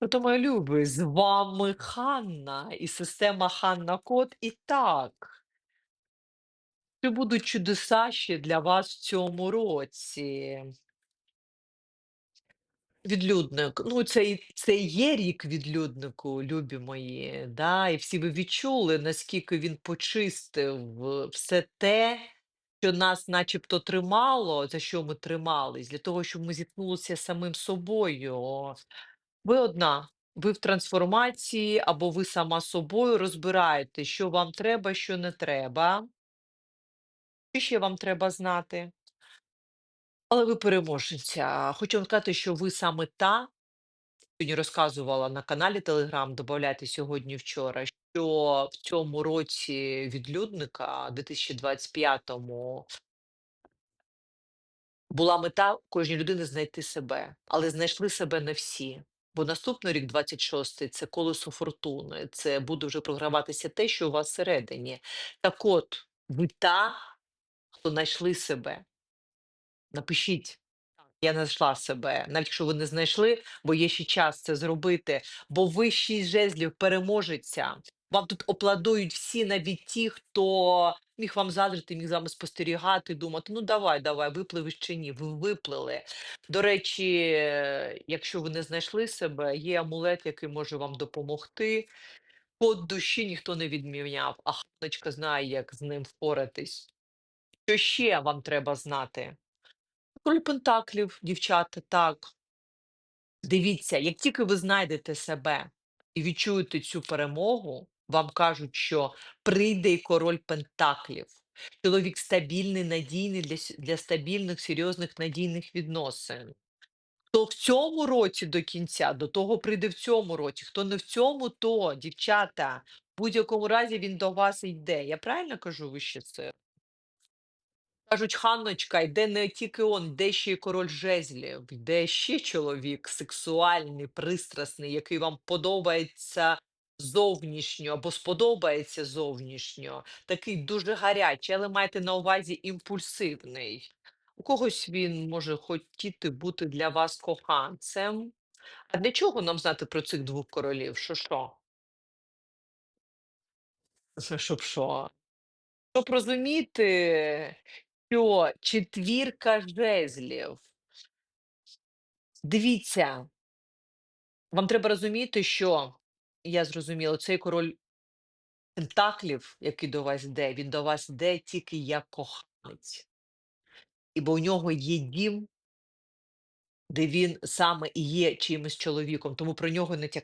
Ото мої любі, з вами Ханна і система Ханна Код. І так чи будуть чудеса ще для вас в цьому році? Відлюдник. Ну, це це є рік відлюднику, любі мої, да, і всі ви відчули, наскільки він почистив все те, що нас начебто тримало, за що ми тримались, для того, щоб ми зіткнулися самим собою. Ви одна, ви в трансформації або ви сама собою розбираєте, що вам треба, що не треба. Що ще вам треба знати? Але ви переможниця. Хочу вам сказати, що ви саме та сьогодні розказувала на каналі Телеграм, добавляйте сьогодні, вчора, що в цьому році відлюдника, 2025 була мета кожній людини знайти себе, але знайшли себе не всі. Бо наступний рік, 26-й, це колесо фортуни, це буде вже програватися те, що у вас всередині. Так от, ви та, хто знайшли себе. Напишіть: "Я знайшла себе", навіть якщо ви не знайшли, бо є ще час це зробити, бо ви 6 жезлів, переможеця. Вам тут аплодують всі, навіть ті, хто міг вам заздрити, міг з вами спостерігати, думати: "Ну давай, давай, випливеш чи ні". Ви виплили. До речі, якщо ви не знайшли себе, є амулет, який може вам допомогти. Код душі ніхто не відміняв, а Ханночка знає, як з ним впоратись. Що ще вам треба знати? Король пентаклів, дівчата, так. Дивіться, як тільки ви знайдете себе і відчуєте цю перемогу, вам кажуть, що прийде і король пентаклів. Чоловік стабільний, надійний для для стабільних, серйозних, надійних відносин. Хто в цьому році до кінця, до того прийде в цьому році. Хто не в цьому, то, дівчата, в будь-якому разі він до вас йде. Я правильно кажу вище сили? Кажуть: "Ханночка, йде не тільки он, йде ще й король жезлів, йде ще чоловік сексуальний, пристрасний, який вам подобається зовнішньо або сподобається зовнішньо, такий дуже гарячий, але майте на увазі імпульсивний. У когось він може хотіти бути для вас коханцем. А для чого нам знати про цих двох королів? Що що? Щоб що? Щоб розуміти, що четвірка жезлів. Дивіться, вам треба розуміти, що я зрозуміла, цей король пентаклів, який до вас йде, він до вас йде тільки як коханець. І бо у нього є дім, де він саме і є чимось чоловіком, тому про нього не тя